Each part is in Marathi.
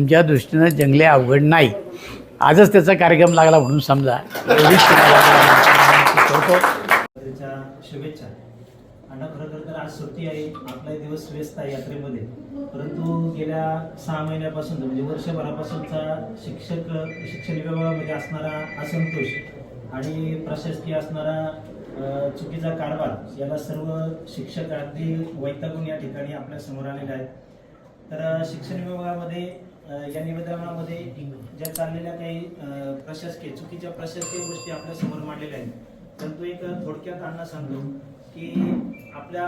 तुमच्या दृष्टीनं जंगले अवघड नाही. आजच त्याचा कार्यक्रम लागला म्हणून समजा. एवढीच त्याच्या शुभेच्छा. आणि खरं तर आज सुट्टी आहे. आपला दिवस व्यस्त आहे यात्रेमध्ये. परंतु गेल्या सहा महिन्यापासून म्हणजे वर्षभरापासूनचा शिक्षक शिक्षण विभागामध्ये असणारा असंतोष आणि प्रशासकीय असणारा चुकीचा कारभार याला सर्व शिक्षक अगदी वैतागून या ठिकाणी आपल्यासमोर आलेले आहेत. तर शिक्षण विभागामध्ये या निवेदनामध्ये ज्या चाललेल्या काही प्रशासकीय चुकीच्या प्रशासकीय गोष्टी आपल्यासमोर मांडलेल्या आहेत. परंतु एक थोडक्यात अण्णा सांगतो की आपल्या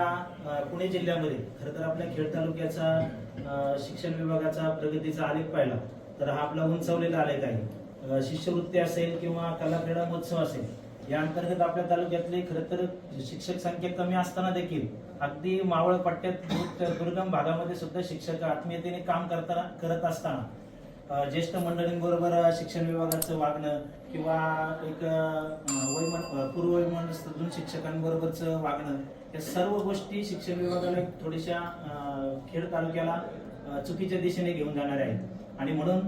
पुणे जिल्ह्यामध्ये खरं तर आपल्या खेड तालुक्याचा शिक्षण विभागाचा प्रगतीचा आलेख पाहिला तर हा आपला उंचावलेला आलेख आहे. शिष्यवृत्ती असेल किंवा कला क्रीडा महोत्सव असेल या अंतर्गत आपल्या तालुक्यातले खरं तर शिक्षक संख्या कमी असताना देखील अगदी मावळ पट्ट्यात दुर्गम भागामध्ये सुद्धा शिक्षक आत्मीयतेने काम करताना करत असताना ज्येष्ठ मंडळींबरोबर शिक्षण विभागाचं वागणं किंवा एक वैमन अ, शिक्षकांबरोबरचं वागणं या सर्व गोष्टी शिक्षण विभागाला एक थोड्याशा खेड तालुक्याला चुकीच्या दिशेने घेऊन जाणार आहेत. आणि म्हणून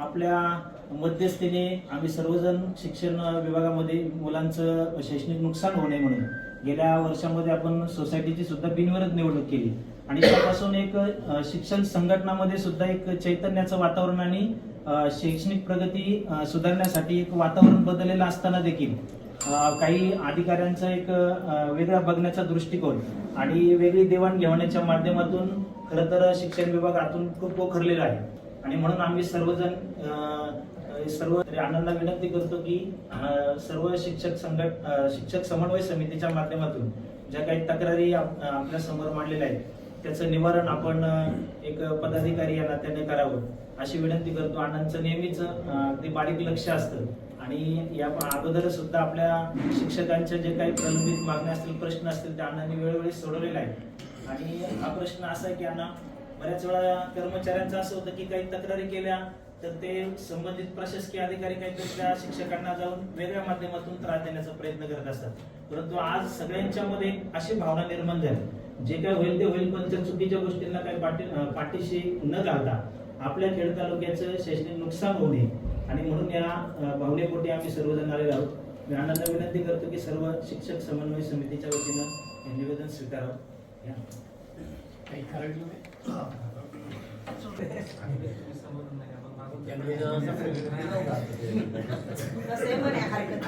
आपल्या मध्यस्थीने आम्ही सर्वजण शिक्षण विभागामध्ये मुलांचं शैक्षणिक नुकसान होऊ नये म्हणून गेल्या वर्षामध्ये आपण सोसायटीची सुद्धा बिनविरोध निवडणूक केली. आणि त्यापासून एक शिक्षण संघटनामध्ये सुद्धा एक चैतन्याचं वातावरण आणि शैक्षणिक प्रगती सुधारण्यासाठी एक वातावरण बदललेलं असताना देखील काही अधिकाऱ्यांचा एक वेगळा बघण्याचा दृष्टिकोन आणि वेगळी देवाणघेवाणीच्या माध्यमातून खरं तर शिक्षण विभाग आतून खूप पोखरलेला आहे. आणि म्हणून आम्ही सर्वजण सर्व आनंदा विनंती करतो की सर्व शिक्षक संघट शिक्षक समन्वय समितीच्या माध्यमातून ज्या काही तक्रारी आपल्यासमोर मांडलेल्या आहेत त्याचं निवारण आपण एक पदाधिकारी या नात्याने करावं अशी विनंती करतो. अण्णांचं नेहमीच ते अगदी बारीक लक्ष असतं. आणि या अगोदर सुद्धा आपल्या शिक्षकांच्या जे काही प्रलंबित मागण्या असतील प्रश्न असतील त्या अण्णांनी वेळोवेळी सोडवलेला आहे आणि हा प्रश्न असा आहे की अण्णा बऱ्याच वेळा कर्मचाऱ्यांचं असं होतं की काही तक्रारी केल्या तर ते संबंधित प्रशासकीय अधिकारी काहीतरी त्या शिक्षकांना जाऊन वेगळ्या माध्यमातून त्रास देण्याचा प्रयत्न करत असतात. परंतु आज सगळ्यांच्या मध्ये अशी भावना निर्माण झाली. जे काय होईल ते होईल पण त्या चुकीच्या गोष्टींना काही पाठी पाठीशी न घालता आपल्या खेड तालुक्याचं शैक्षणिक नुकसान होऊ नये. आणि म्हणून या भावनेपोटी आम्ही सर्वजण आलेलो आहोत. मी अण्णांना विनंती करतो की सर्व शिक्षक समन्वय समितीच्या वतीनं हे निवेदन स्वीकारावं. या. काही कसंही म्हणे हरकत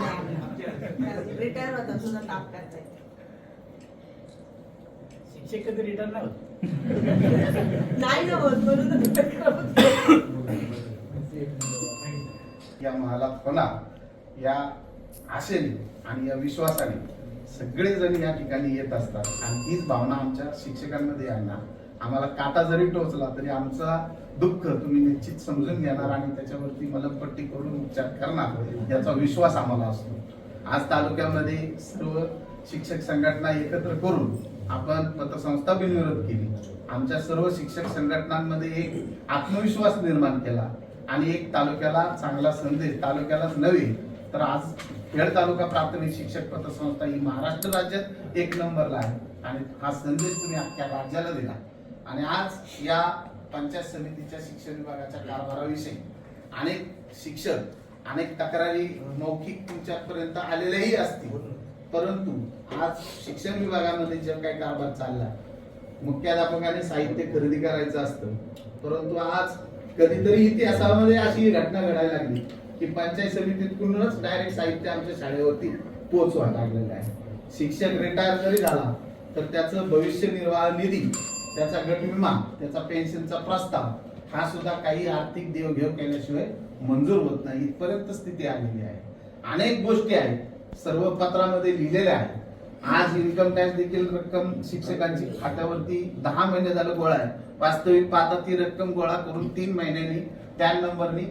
नाही रिटायर होता तुझा काम करताय. शिक्षक कधी रिटर्न नाही होत? नाही ना होत म्हणून तर करत या महालात होणार या आशेने आणि या विश्वासाने सगळेजण या ठिकाणी येत असतात. आणि तीच भावना आमच्या शिक्षकांमध्ये आहे ना आम्हाला काटा जरी टोचला तरी आमचा दुःख तुम्ही निश्चित समजून घेणार आणि त्याच्यावरती मलमपट्टी करून उपचार करणार. याचा विश्वास आम्हाला असतो. आज तालुक्यामध्ये सर्व शिक्षक संघटना एकत्र करून आपण पतसंस्था बिनविरोध केली. आमच्या सर्व शिक्षक संघटनांमध्ये एक आत्मविश्वास निर्माण केला आणि एक तालुक्याला चांगला संदेश तालुक्यालाच नव्हे तर आज खेड तालुका प्राथमिक शिक्षक पतसंस्था ही महाराष्ट्र राज्यात एक नंबरला आहे. आणि हा संदेश तुम्ही अख्ख्या राज्याला दिला. आणि आज या पंचायत समितीच्या शिक्षण विभागाच्या कारभाराविषयी अनेक शिक्षक अनेक तक्रारी मौखिक तुमच्यापर्यंत आलेल्याही असतील. परंतु आज शिक्षण विभागामध्ये जे काही कारभार चालला मुख्याध्यापकाने साहित्य खरेदी करायचं असतं. परंतु आज कधीतरी इतिहासामध्ये अशी घटना घडायला लागली की पंचायत समितीतूनच डायरेक्ट साहित्य आमच्या शाळेवरती पोहोचवा लागलेलं आहे. शिक्षक रिटायर जरी झाला तर त्याचं भविष्य निर्वाह निधी त्याचा गट विमा त्याचा पेन्शनचा प्रस्ताव हा सुद्धा काही आर्थिक देवघेव केल्याशिवाय मंजूर होत नाही. इथपर्यंत स्थिती आलेली आहे. अनेक गोष्टी आहेत. सर्व पत्रामध्ये लिहिलेल्या आहेत. आज इन्कम टॅक्स देखील रक्कम शिक्षकांची खात्यावरती दहा महिने झालं गोळा आहे. वास्तविक पाहता ती रक्कम गोळा करून तीन महिन्यांनी त्या नंबरनी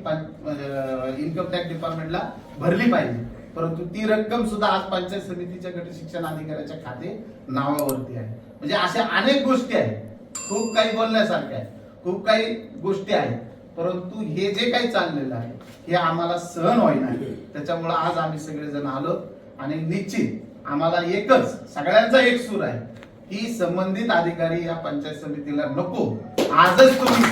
इन्कम टॅक्स डिपार्टमेंटला भरली पाहिजे. परंतु ती रक्कम सुद्धा आज पंचायत समितीच्या गट शिक्षण अधिकाऱ्याच्या खाते नावावरती आहे. म्हणजे अशा अनेक गोष्टी आहेत. खूप काही बोलण्यासारखं आहे. खूप काही गोष्टी आहेत. परंतु हे जे काही चाललेलं आहे हे आम्हाला सहन होईना. त्याच्यामुळे आज आम्ही सगळेजण आलो आणि निश्चित आम्हाला एकच सगळ्यांचा एक सूर आहे. की संबंधित अधिकारी या पंचायत समितीला नको. आजच तुम्ही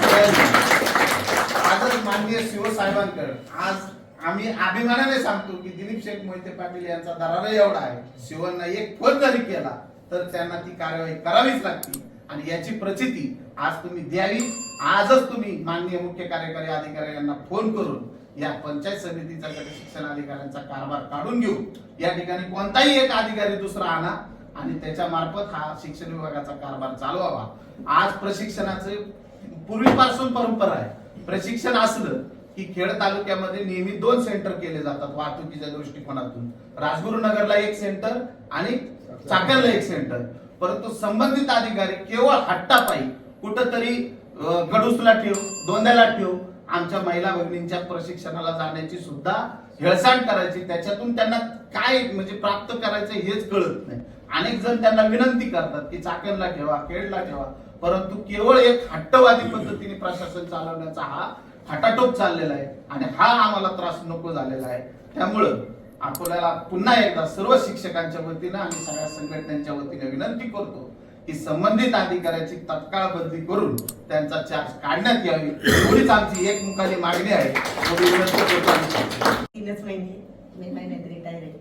आजच माननीय शिवसाहेबांकडे आज आम्ही अभिमानाने सांगतो की दिलीप शेख मोहिते पाटील यांचा दरारा एवढा आहे. शिवांना एक फोन जरी केला तर त्यांना ती कार्यवाही करावीच लागते. आणि याची प्रचिती आज तुम्ही द्यावी. आजच तुम्ही माननीय मुख्य कार्यकारी अधिकारी यांना फोन करून या पंचायत समितीचा गट शिक्षण अधिकाऱ्यांचा कारभार काढून घेऊ. या ठिकाणी कोणताही एक अधिकारी दुसरा आणा आणि त्याच्या मार्फत हा शिक्षण विभागाचा कारभार चालवावा. आज प्रशिक्षणाचे पूर्वीपासून परंपरा आहे. प्रशिक्षण असलं की खेड तालुक्यामध्ये नेहमी दोन सेंटर केले जातात वाहतुकीच्या दृष्टिकोनातून. राजगुरुनगरला एक सेंटर आणि चाकणला एक सेंटर. परंतु संबंधित अधिकारी केवळ हट्टापायी कुठंतरी गडूसला ठेव दोंद्याला ठेव आमच्या महिला भगिनींच्या प्रशिक्षणाला जाण्याची सुद्धा हेळसांड करायची त्याच्यातून त्यांना काय म्हणजे प्राप्त करायचं हेच कळत नाही. अनेक जण त्यांना विनंती करतात की चाकणला ठेवा खेडला ठेवा परंतु केवळ एक हट्टवादी पद्धतीने प्रशासन चालवण्याचा हा हटाटोप चाललेला आहे आणि हा आम्हाला त्रास नको झालेला आहे. त्यामुळं आपल्याला पुन्हा एकदा सर्व शिक्षकांच्या वतीनं आणि सगळ्या संघटनांच्या वतीने विनंती करतो की संबंधित अधिकाऱ्याची तत्काळ बदली करून त्यांचा चार्ज काढण्यात यावी. एवढीच आमची एक मुखाली मागणी आहे. विनंती करतो तीनच महिने महिन्यात रिटायर आहे.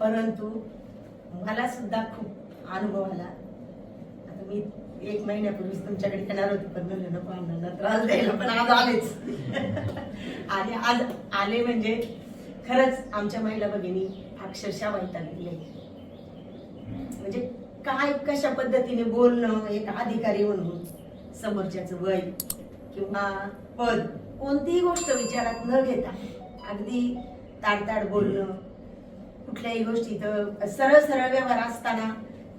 परंतु मला सुद्धा खूप अनुभव आला. आता मी एक महिन्यापूर्वीच तुमच्याकडे येणार होते पण म्हणलं नको अण्णांना त्रास द्यायला पण आज आलेच. आणि आज आले म्हणजे खरंच आमच्या महिला भगिनी अक्षरशः वैतागलेली म्हणजे काय कशा पद्धतीने बोलणं एक अधिकारी म्हणून समोरच्याच वय किंवा पद कोणतीही गोष्ट विचारात न घेता अगदी ताडताड बोलणं कुठल्याही गोष्टी तर सरळ सरळ व्यवहार असताना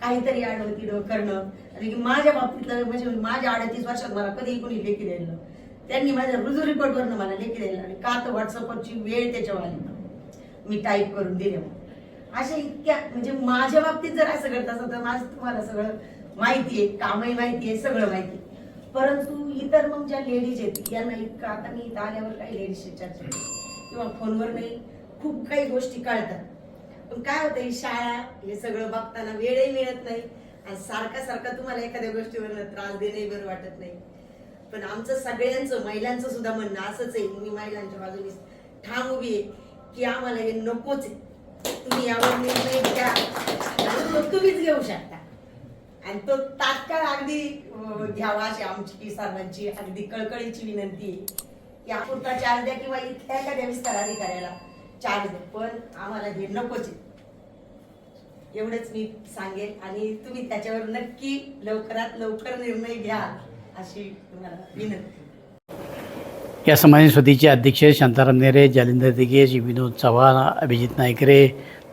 काहीतरी आडवं करणं. आणि माझ्या बाबतीतलं म्हणजे माझ्या अडतीस वर्षात मला कधीही कोणी लेखी द्यायला त्यांनी माझ्या रुजू रिपोर्टवरनं मला लेखी द्यायला आणि का तर व्हॉट्सअपवरची वेळ त्याच्यावर आली. मी टाईप करून दिले अशा इतक्या म्हणजे माझ्या बाबतीत जर असं करत असं तर माझं तुम्हाला सगळं माहिती आहे कामही माहिती आहे सगळं माहिती परंतु इतर मग ज्या लेडीज आहेत यांना इतकं आता मी इथं आल्यावर काही लेडीजशी चर्चा किंवा फोनवर नाही खूप काही गोष्टी कळतात. पण काय होतं ही शाळा हे सगळं बघताना वेळही मिळत नाही. आणि सारखा सारखा तुम्हाला एखाद्या गोष्टीवर त्रास देणंही बरं वाटत नाही. पण आमचं सगळ्यांचं महिलांचं सुद्धा म्हणणं असंच आहे. मी महिलांच्या बाजूने ठाम उभी आहे. की आम्हाला हे नकोच आहे. तुम्ही यावर निर्णय घ्या. आणि तो तुम्हीच घेऊ शकता. आणि तो तात्काळ अगदी घ्यावा अशी आमची सर्वांची अगदी कळकळीची विनंती की आपुरता चार्ज द्या किंवा इथल्या एखाद्या विस्तार अधिकाऱ्याला चार्ज द्या. पण आम्हाला हे नकोच आहे. एवढंच मी सांगेन. आणि तुम्ही त्याच्यावर नक्की लवकरात लवकर निर्णय घ्या अशी तुम्हाला विनंती या समाधी समितीचे अध्यक्ष शांताराम नेरे जालिंदर दिगेश विनोद चव्हाण अभिजित नायकरे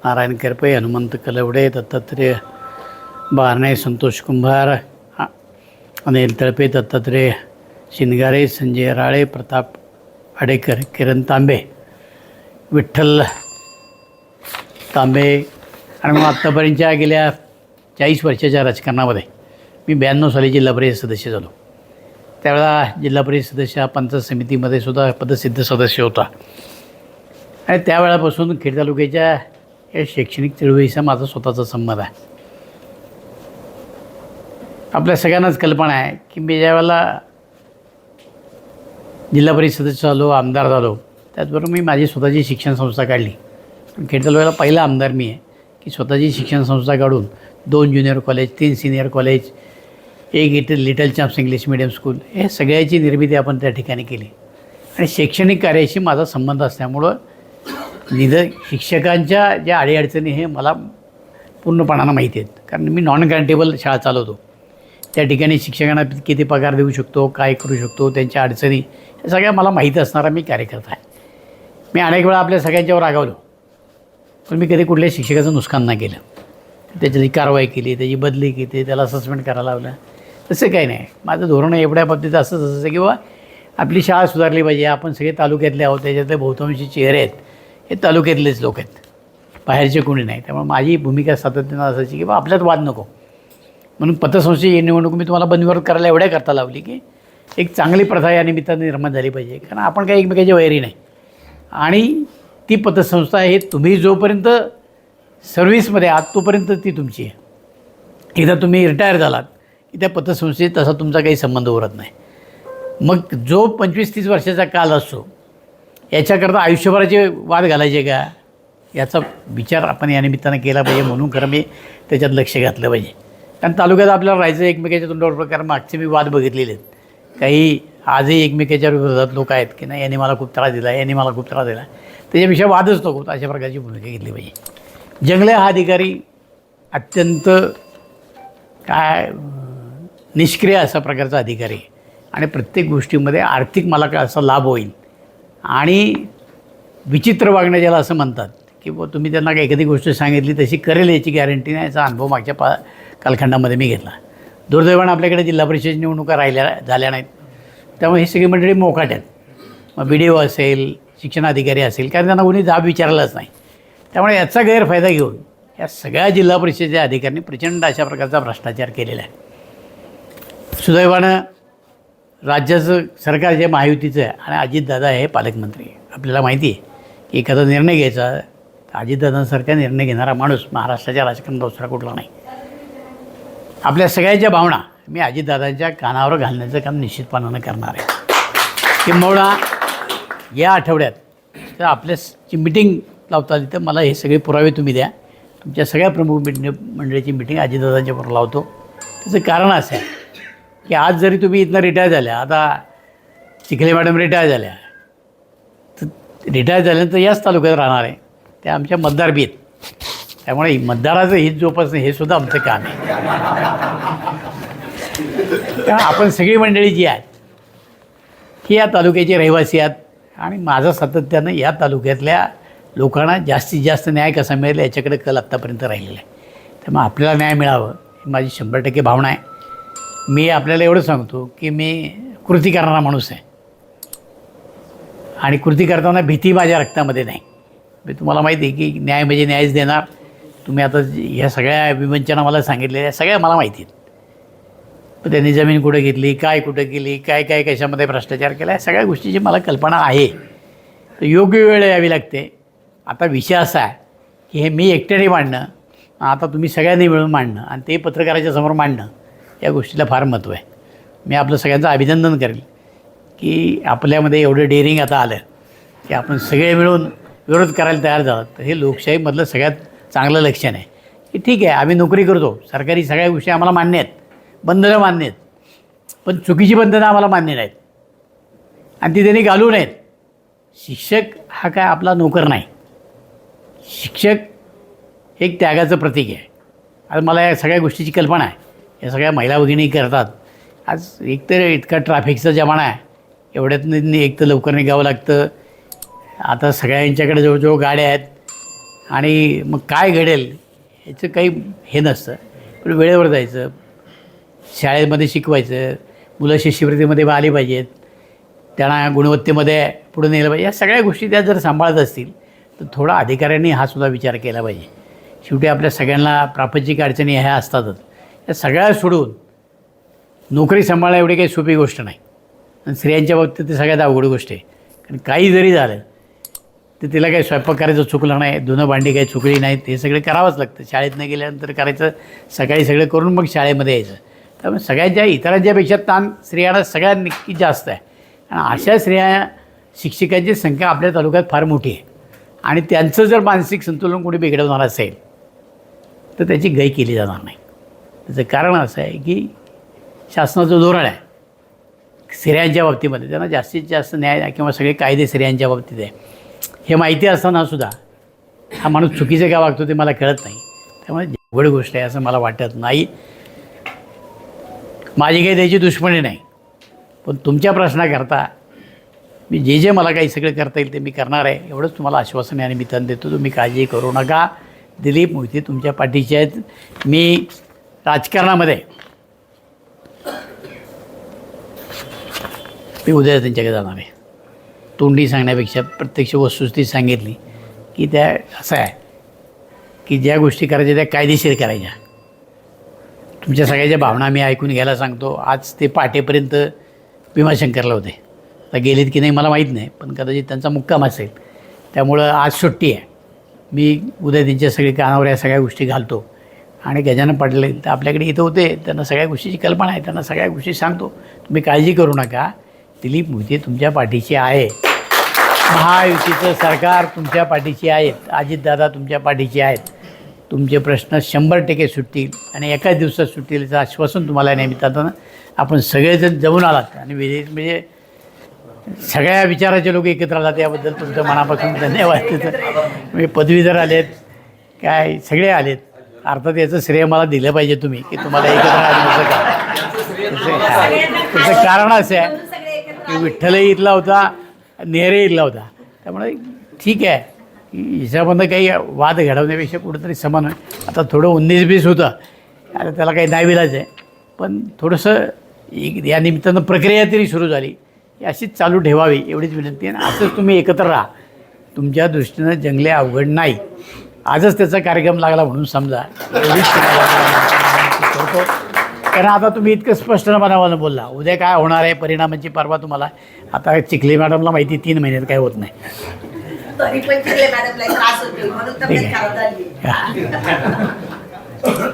नारायण करपे हनुमंत कलवडे दत्तात्रय बारणे संतोष कुंभार अनिल तळपे दत्तात्रय शिंदगारे संजय राळे प्रताप आडेकर किरण तांबे विठ्ठल तांबे. आणि मग आत्तापर्यंतच्या गेल्या चाळीस वर्षाच्या राजकारणामध्ये मी ब्याण्णव साली जिल्हा परिषद सदस्य झालो. त्यावेळेला जिल्हा परिषद सदस्य हा पंचायत समितीमध्ये सुद्धा पदसिद्ध सदस्य होता. आणि त्यावेळापासून खेड तालुक्याच्या या शैक्षणिक चळवळीचा माझा स्वतःचा संबंध आहे. आपल्या सगळ्यांनाच कल्पना आहे की मी ज्यावेळेला जिल्हा परिषद सदस्य झालो आमदार झालो त्याचबरोबर मी माझी स्वतःची शिक्षण संस्था काढली. खेड तालुक्याला पहिला आमदार मी आहे की स्वतःची शिक्षण संस्था काढून दोन ज्युनियर कॉलेज तीन सिनियर कॉलेज एक little little champs English medium school हे सगळ्याची निर्मिती आपण त्या ठिकाणी केली. आणि शैक्षणिक कार्याशी माझा संबंध असल्यामुळं निध शिक्षकांच्या ज्या अडीअडचणी हे मला पूर्णपणानं माहिती आहेत. कारण मी नॉन ग्रँटेबल शाळा चालवतो. त्या ठिकाणी शिक्षकांना किती पगार देऊ शकतो काय करू शकतो त्यांच्या अडचणी हे सगळ्या मला माहीत असणारा मी कार्यकर्ता आहे. मी अनेक वेळा आपल्या सगळ्यांच्यावर रागावलो. पण मी कधी कुठल्याही शिक्षकाचं नुकसान नाही केलं. त्याच्याची कारवाई केली त्याची बदली केली त्याला सस्पेंड करायला लावलं. तसं काही नाही. माझं धोरण एवढ्या बाबतीत असंच असं की आपली शाळा सुधारली पाहिजे. आपण सगळे तालुक्यातले आहोत. त्याच्यातले बहुतांशी चेहरे आहेत. हे तालुक्यातलेच लोक आहेत. बाहेरचे कोणी नाही. त्यामुळे माझी भूमिका सातत्यानं असायची की बा आपल्यात वाद नको. म्हणून पतसंस्थेची निवडणूक मी तुम्हाला बनविरोध करायला एवढ्या करता लावली की एक चांगली प्रथा या निमित्ताने निर्माण झाली पाहिजे. कारण आपण काही एकमेकाची वैरी नाही. आणि ती पतसंस्था हे तुम्ही जोपर्यंत सर्व्हिसमध्ये आहात तोपर्यंत ती तुमची आहे. एकदा तुम्ही रिटायर झालात की त्या पतसंस्थेत तसा तुमचा काही संबंध उरत नाही. मग जो पंचवीस तीस वर्षाचा काल असतो याच्याकरता आयुष्यभराचे वाद घालायचे का? याचा विचार आपण या निमित्तानं केला पाहिजे म्हणून खरं मी त्याच्यात लक्ष घातलं पाहिजे. कारण तालुक्यात आपल्याला राहायचं एकमेकाच्या तोंडावर प्रकार मागचे मी वाद बघितलेले आहेत. काही आजही एकमेकाच्या विरोधात लोक आहेत की नाही यांनी मला खूप त्रास दिला यांनी मला खूप त्रास दिला. त्याच्यापेक्षा वादच नको अशा प्रकारची भूमिका घेतली पाहिजे. जंगले हा अधिकारी अत्यंत काय निष्क्रिय असा प्रकारचा अधिकारी आहे. आणि प्रत्येक गोष्टीमध्ये आर्थिक मला काय असा लाभ होईल. आणि विचित्र वागणं ज्याला असं म्हणतात की बुवा तुम्ही त्यांना काही एखादी गोष्ट सांगितली तशी करेल याची गॅरंटी नाही याचा अनुभव मागच्या पा कालखंडामध्ये मी घेतला. दुर्दैवानं आपल्याकडे जिल्हा परिषद निवडणुका राहिल्या झाल्या नाहीत. त्यामुळे ही सगळी मंडळी मोकाट आहेत. मग बी डी ओ असेल शिक्षणाधिकारी असेल कारण त्यांना कोणी जाब विचारलाच नाही. त्यामुळे याचा गैरफायदा घेऊन या सगळ्या जिल्हा परिषदेच्या अधिकाऱ्यांनी प्रचंड अशा प्रकारचा भ्रष्टाचार केलेला आहे. सुदैवानं राज्याचं सरकार जे महायुतीचं आहे आणि अजितदादा हे पालकमंत्री आपल्याला माहिती आहे की एखादा निर्णय घ्यायचा अजितदादांसारखा निर्णय घेणारा माणूस महाराष्ट्राच्या राजकारणात दुसरा कुठला नाही. आपल्या सगळ्यांच्या भावना मी अजितदादांच्या कानावर घालण्याचं काम निश्चितपणानं करणार आहे. किंबहुना या आठवड्यात तर आपल्याची मिटिंग लावता आली तर मला हे सगळे पुरावे तुम्ही द्या. तुमच्या सगळ्या प्रमुख मिट मंडळीची मिटिंग अजितदादांच्या बरोबर लावतो. त्याचं कारण असं आहे की आज जरी तुम्ही इथनं रिटायर झाल्या आता चिखले मॅडम रिटायर झाल्या तर रिटायर झाल्यानंतर याच तालुक्यात राहणार आहे. त्या आमच्या मतदार बी आहेत. त्यामुळे मतदाराचं हित जोपासणं हे सुद्धा आमचं काम आहे. त्या आपण सगळी मंडळी जी आहेत ही या तालुक्याचे रहिवासी आहेत आणि माझं सातत्यानं या तालुक्यातल्या लोकांना जास्तीत जास्त न्याय कसा मिळेल याच्याकडे कल आत्तापर्यंत राहिलेला आहे. त्यामुळे आपल्याला न्याय मिळावं ही माझी शंभर टक्के भावना आहे. मी आपल्याला एवढं सांगतो की मी कृती करणारा माणूस आहे. आणि कृती करताना भीती माझ्या रक्तामध्ये नाही. मी तुम्हाला माहिती आहे की न्याय म्हणजे न्यायच देणार. तुम्ही आता ह्या सगळ्या विवंचना मला सांगितलेल्या सगळ्या मला माहिती आहेत. पण त्यांनी जमीन कुठं घेतली काय कुठं केली काय काय कशामध्ये भ्रष्टाचार केला या सगळ्या गोष्टीची मला कल्पना आहे. तर योग्य वेळ यावी लागते. आता विषय असा आहे की हे मी एकट्याने मांडणं आता तुम्ही सगळ्यांनी मिळून मांडणं आणि ते पत्रकाराच्या समोर मांडणं या गोष्टीला फार महत्त्व आहे. मी आपलं सगळ्यांचं अभिनंदन करेल की आपल्यामध्ये एवढं डेअरिंग आता आलं की आपण सगळे मिळून विरोध करायला तयार झालं. तर हे लोकशाहीमधलं सगळ्यात चांगलं लक्षण आहे. की ठीक आहे आम्ही नोकरी करतो. सरकारी सगळ्या गोष्टी आम्हाला मान्य आहेत. बंधनं मान्य आहेत. पण चुकीची बंधनं आम्हाला मान्य नाहीत. आणि ती त्यांनी घालू नयेत. शिक्षक हा काय आपला नोकर नाही. शिक्षक एक त्यागाचं प्रतीक आहे. आता मला या सगळ्या गोष्टीची कल्पना आहे. या सगळ्या महिला भगिनी करतात. आज एकतर इतका ट्रॅफिकचा जमाना आहे. एवढ्यात एक तर लवकर निघावं लागतं. आता सगळ्यांच्याकडे जवळजवळ गाड्या आहेत. आणि मग काय घडेल याचं काही हे नसतं. पण वेळेवर जायचं. शाळेमध्ये शिकवायचं. मुलं शिष्यवृत्तीमध्ये आली पाहिजेत. त्यांना गुणवत्तेमध्ये पुढे नेलं पाहिजे. या सगळ्या गोष्टी त्या जर सांभाळत असतील तर थोडा अधिकाऱ्यांनी हा सुद्धा विचार केला पाहिजे. शेवटी आपल्या सगळ्यांना प्रापंचिक अडचणी ह्या असतातच. या सगळ्या सोडून नोकरी सांभाळणं एवढी काही सोपी गोष्ट नाही. आणि स्त्रियांच्या बाबतीत ते सगळ्यात अवघड गोष्ट आहे. कारण काही जरी झालं तर तिला काही स्वयंपाक करायचं चुकलं नाही धुणं भांडी काही चुकली नाहीत हे सगळं करावंच लागतं. शाळेत न गेल्यानंतर करायचं सकाळी सगळं करून मग शाळेमध्ये यायचं. त्यामुळे सगळ्यांच्या इतरांच्यापेक्षा ताण स्त्रियांना सगळ्यात नक्की जास्त आहे. आणि अशा स्त्रिया शिक्षकांची संख्या आपल्या तालुक्यात फार मोठी आहे. आणि त्यांचं जर मानसिक संतुलन कोणी बिघडवणार असेल तर त्याची गय केली जाणार नाही. त्याचं कारण असं आहे की शासनाचं धोरण आहे. स्त्रियांच्या बाबतीमध्ये त्यांना जास्तीत जास्त न्याय किंवा सगळे कायदे स्त्रियांच्या बाबतीत आहे. हे माहिती असताना सुद्धा हा माणूस चुकीचं का वागतो ते मला कळत नाही. त्यामुळे अवघड गोष्ट आहे असं मला वाटत नाही. माझी काही त्याची दुश्मनी नाही. पण तुमच्या प्रश्नाकरता मी जे जे मला काही सगळं करता येईल ते मी करणार आहे. एवढंच तुम्हाला आश्वासन या निमित्तानं देतो. तुम्ही काळजी करू नका. दिलीप मोहिते तुमच्या पाठीचे आहेत. मी राजकारणामध्ये. मी उद्या त्यांच्याकडे जाणार आहे. तोंडी सांगण्यापेक्षा प्रत्यक्ष वस्तुस्थिती सांगितली की त्या असं आहे की ज्या गोष्टी करायच्या त्या कायदेशीर करायच्या. तुमच्या सगळ्याच्या भावना मी ऐकून घ्यायला सांगतो. आज ते पहाटेपर्यंत भीमाशंकरला होते. आता गेलेत की नाही मला माहीत नाही पण कदाचित त्यांचा मुक्काम असेल. त्यामुळं आज सुट्टी आहे. मी उद्या त्यांच्या सगळे कानावर या सगळ्या गोष्टी घालतो. आणि गजानन पाटील तर आपल्याकडे इथं होते त्यांना सगळ्या गोष्टीची कल्पना आहे त्यांना सगळ्या गोष्टी सांगतो. तुम्ही काळजी करू नका. दिलीप मोदी तुमच्या पाठीशी आहे. महायुतीचं सरकार तुमच्या पाठीशी आहेत अजितदादा तुमच्या पाठीशी आहेत. तुमचे प्रश्न शंभर टक्के सुटतील आणि एकाच दिवसात सुटतील याचं आश्वासन तुम्हाला या आपण सगळेजण जमून आलात आणि विजय म्हणजे सगळ्या विचाराचे लोक एकत्र आलात याबद्दल तुमचं मनापासून धन्यवाद. तिथं म्हणजे पदवीधर आलेत काय सगळे आलेत. अर्थात याचं श्रेय मला दिलं पाहिजे तुम्ही की तुम्हाला एकत्र आणण्याचं का? त्याचं कारण असं आहे की विठ्ठलही इथला होता नेहरे इथला होता. त्यामुळे ठीक आहे. हिच्यामधनं काही वाद घडवण्यापेक्षा कुठंतरी समान होईल. आता थोडं उन्नीस बीस होतं. आता त्याला काही नाही आहे. पण थोडंसं एक या निमित्तानं प्रक्रिया तरी सुरू झाली. ही अशीच चालू ठेवावी एवढीच विनंती आहे. आणि असंच तुम्ही एकत्र राहा. तुमच्या दृष्टीनं जंगले अवघड नाही आजच त्याचा कार्यक्रम लागला म्हणून समजा. करतो कारण आता तुम्ही इतकं स्पष्ट मनावानं बोलला. उद्या काय होणार आहे परिणामाची परवा तुम्हाला. आता चिखली मॅडमला माहिती तीन महिन्यात काय होत नाही. तरी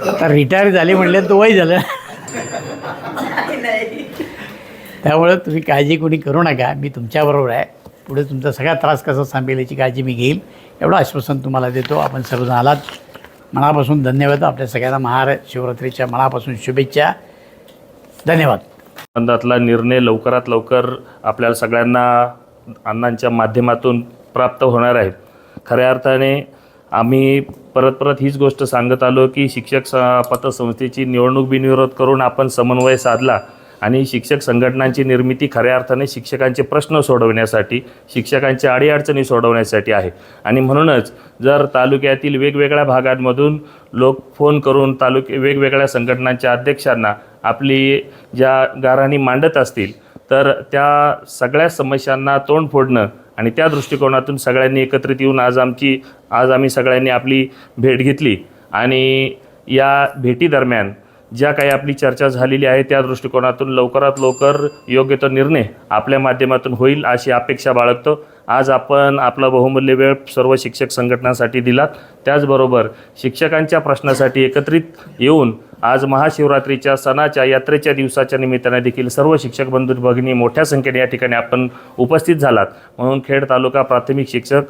आता रिटायर झाली म्हणले तो वय झालं. त्यामुळं तुम्ही काळजी कोणी करू नका. मी तुमच्याबरोबर आहे. पुढे तुमचा सगळा त्रास कसा सांभेल याची काळजी मी घेईल. एवढं आश्वासन तुम्हाला देतो. आपण सर्वजण आलात. मनापासून धन्यवाद. आपल्या सगळ्यांना महार शिवरात्रीच्या मनापासून शुभेच्छा. धन्यवाद. संबंधातला निर्णय लवकरात लवकर आपल्याला सगळ्यांना अण्णांच्या माध्यमातून प्राप्त होणार आहे. खऱ्या अर्थाने आम्ही परत परत हीच गोष्ट सांगत आलो की शिक्षक स पतसंस्थेची निवडणूक बिनविरोध करून आपण समन्वय साधला. आणि शिक्षक संघटनांची निर्मिती खऱ्या अर्थाने शिक्षकांचे प्रश्न सोडवण्यासाठी शिक्षकांच्या अडीअडचणी सोडवण्यासाठी आहे. आणि म्हणूनच जर तालुक्यातील वेगवेगळ्या भागांमधून लोक फोन करून तालुके वेगवेगळ्या संघटनांच्या अध्यक्षांना आपली ज्या गाराणी मांडत असतील तर त्या सगळ्या समस्यांना तोंड फोडणं आणि त्या दृष्टिकोनातून सगळ्यांनी एकत्रित येऊन आज आमची आज आम्ही सगळ्यांनी आपली भेट घेतली. आणि या भेटीदरम्यान ज्या काही आपली चर्चा झालेली आहे त्या दृष्टिकोनातून लवकरात लवकर योग्य तो निर्णय आपल्या माध्यमातून होईल अशी अपेक्षा बाळगतो. आज आपण आपला बहुमूल्य वेळ सर्व शिक्षक संघटनांसाठी दिलात. त्याचबरोबर शिक्षकांच्या प्रश्नासाठी एकत्रित येऊन आज महाशिवरात्रीच्या सणाच्या यात्रेच्या दिवसाच्या निमित्ताने देखील सर्व शिक्षक बंधू भगिनी मोठ्या संख्येने या ठिकाणी आपण उपस्थित झालात. म्हणून खेड तालुका प्राथमिक शिक्षक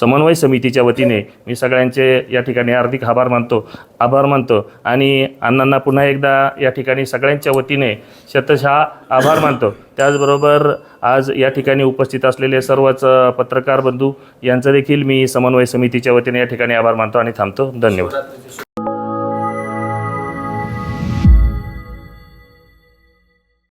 समन्वय समितीच्या वतीने मी सगळ्यांचे या ठिकाणी हार्दिक आभार मानतो आभार मानतो आणि अण्णांना पुन्हा एकदा या ठिकाणी सगळ्यांच्या वतीने शतशः आभार मानतो. त्याचबरोबर आज या ठिकाणी उपस्थित असलेले सर्वच पत्रकार बंधू यांचं देखील मी समन्वय समितीच्या वतीने या ठिकाणी आभार मानतो आणि थांबतो. धन्यवाद.